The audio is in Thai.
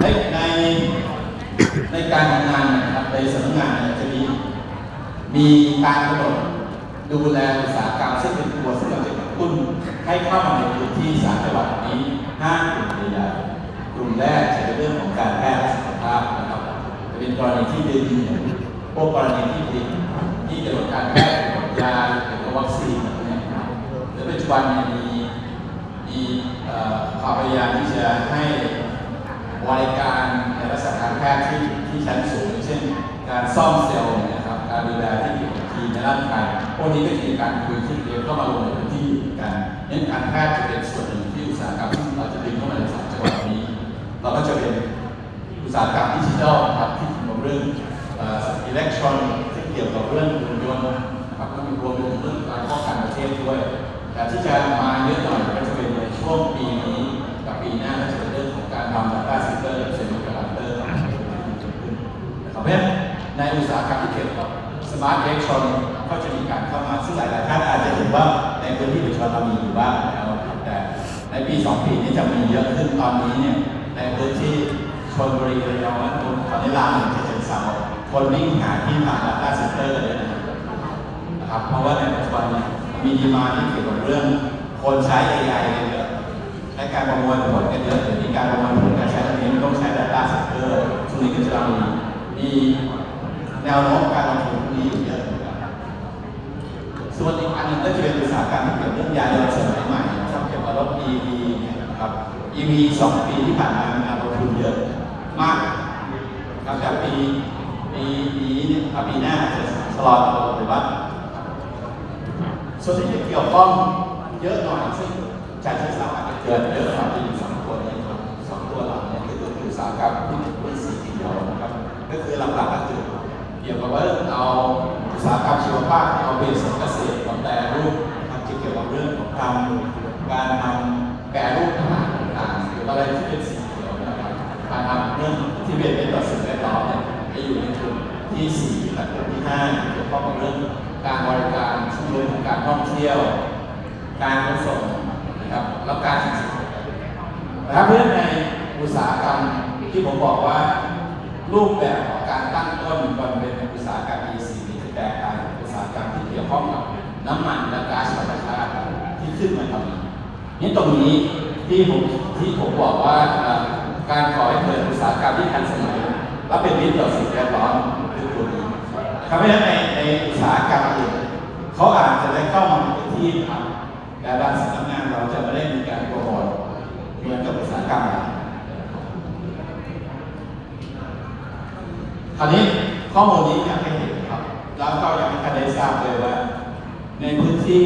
ในในในการทำงานนะครับในสำนักงานจะมีมีการกำหนดดูแลอุตสาหกรรมซึ่งเป็นตัวซึ่งเราจะกระตุ้นให้เข้ามาในพื้นที่สามจังหวัดนี้ห้ากลุ่มใหญ่กลุ่มแรกจะเป็นเรื่องของการแพทย์สุขภาพนะครับจะเป็นกรณีที่ดึงพวกกรณีที่ผลิตที่เกี่ยวกับการแพทย์เกี่ยวกับยาเกี่ยวกับวัคซีนอะไรเนี่ยนะครับและปัจจุบันมีมีเอ่อความพยายามที่จะให้ บริการในลักษณะการแพทย์ที่ที่ชั้นสูง เช่น การซ่อมเซลล์นะครับการดูแลที่เกี่ยวกับทีในร่างกายพวกนี้ก็จะมีการคุยที่เดียวเข้ามาลงในพื้นที่กันเน้นการแพทย์จะเป็นส่วนหนึ่งที่อุตสาหกรรมที่เราจะดึงเข้ามาในสามจังหวัดนี้ เราก็จะเป็นอุตสาหกรรมดิจิทัลครับที่เกี่ยวกับเรื่องอิเล็กทรอนิกส์ที่เกี่ยวกับเรื่องหุ่นยนต์นะครับก็มีรวมถึงเรื่องการป้องกันประเทศด้วย แต่ที่จะมาเยอะหน่อย ในอุตสาหกรรมที่เกี่ยวกับ smart electronic ก็จะมีการเข้ามาซึ่งหลายๆท่านอาจจะเห็นว่าในพื้นที่ประชาชนเรามีอยู่บ้างแล้วนะครับแต่ในปี 2 ปีนี้จะมีเยอะขึ้นตอนนี้เนี่ยในพื้นที่ชนบุรีระยองและตอนนี้รามหนึ่งจะเป็นสาวคนวิ่งหาที่ทำ data center กันเยอะนะครับนะครับเพราะว่าในปัจจุบันเนี่ยมีดีมาที่เกี่ยวกับเรื่องคนใช้ AI กันเยอะใช้การประมวลผลกันเยอะเดี๋ยวนี้การประมวลผลการใช้ตรงนี้มันต้องใช้ Data Center ช่วงนี้ก็จะมีมี แนวโน้มการลงทุนนี้อยู่เยอะเหมือนกันส่วนอีกอันหนึงก็จะเป็นอุตสาหกรรมที่เกี่ยวกับเรื่องยานยนต์สมัยใหม่นะครับเกี่ยวกับรถ EV เนี่ยนะครับ EV สองปีที่ผ่านมามีการลงทุนเยอะมากครับแต่ปีปีนี้เนี่ยครับปีหน้าจะชะลอตัวไปบ้างส่วนที่จะเกี่ยวข้องเยอะหน่อยซึ่งจะใช้สามารถเกิดเยอะหน่อย กี่ยวกับว่าเอาอุตสาหกรรมชีวภาพเอาเบสเกษตรมาแปรรูปทำเกี่ยวกับเรื่องของทำการทำแปรรูปอาหารต่างๆหรืออะไรที่เป็นสีเขียวนะครับการทำเรื่องที่เป็นเป็นต่อสิ่งแวดล้อมเนี่ยจะอยู่ในกลุ่มที่สี่และกลุ่มที่ห้าเกี่ยวข้องกับเรื่องการบริการช่วยเรื่องของการท่องเที่ยว การขนส่งนะครับแล้วการศึกษานะครับเพื่อนในอุตสาหกรรมที่ผมบอกว่ารูปแบบของ ต้นก่อนเป็นอุตสาหกรรม EC นี่แตกต่างจากอุตสาหกรรมที่เกี่ยวข้องกับน้ำมันและก๊าซธรรมชาติที่ขึ้นมาทำนี้นี่ตรงนี้ที่ผมที่ผมบอกว่าการก่อให้เกิดอุตสาหกรรมที่ทันสมัยและเป็นมิตรต่อสิ่งแวดล้อมคือตัวนี้ครับเพราะฉะนั้นในในอุตสาหกรรมอื่นเขาอาจจะได้เข้ามาในที่ทำแต่ด้านสำนักงานเราจะไม่ได้มีการโปรโมทเหมือนกับอุตสาหกรรมอื่นค ราวนี้ข้อมูลนี้อยากให้เห็นครับ แล้วก็อยากให้ท่านได้ทราบเลยว่า ในพื้นที่